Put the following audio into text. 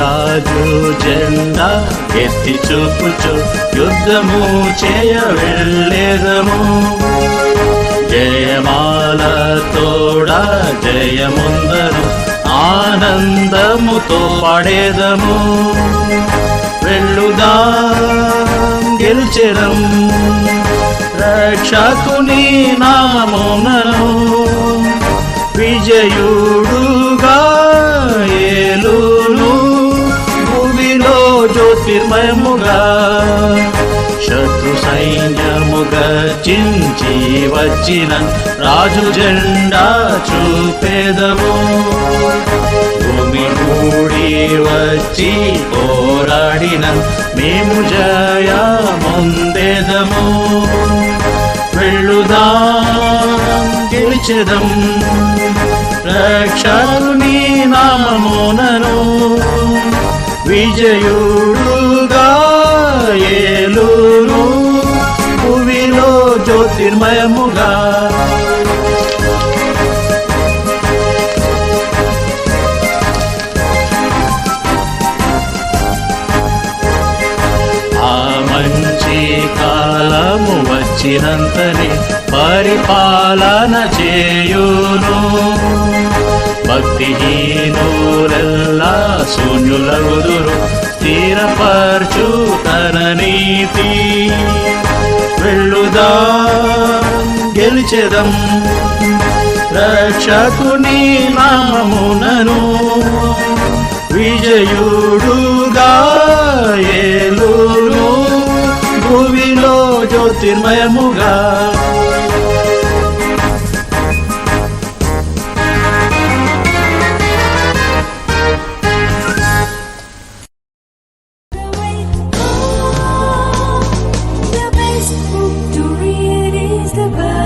రాజు జెండా ఎత్తి చూపుచు యుద్ధము చేయ వెళ్ళేదము జయమాల తోడ జయముందరు ఆనందముతో పడేదము. వెళ్ళుదా గెలిచెదం. రక్షకుని నామునను విజయుడుగా జ్యోతిర్మయముగా శత్రు సైన్యముగా చించి వచ్చిన రాజు జెండా చూపేదము. భూమి మూడి వచ్చి పోరాడిన మేము జయ ముందేదము వెళ్ళుదాం గెలిచెదం. రక్షకుని నామమునను విజయుడుగా ఏలూరు భూమిలో జ్యోతిర్మయముగా. ఆ కాలము వచ్చినంతనే పరిపాలన చేయును. భక్తిహీనులెల్లా శూన్యులగుదురు స్థిరపరచు తన నీతి. వెళ్ళుదా గెలిచెదం. రక్షకుని నామమునను విజయుడుగా ఏలును. భూమిలో జ్యోతిర్మయముగా Bye.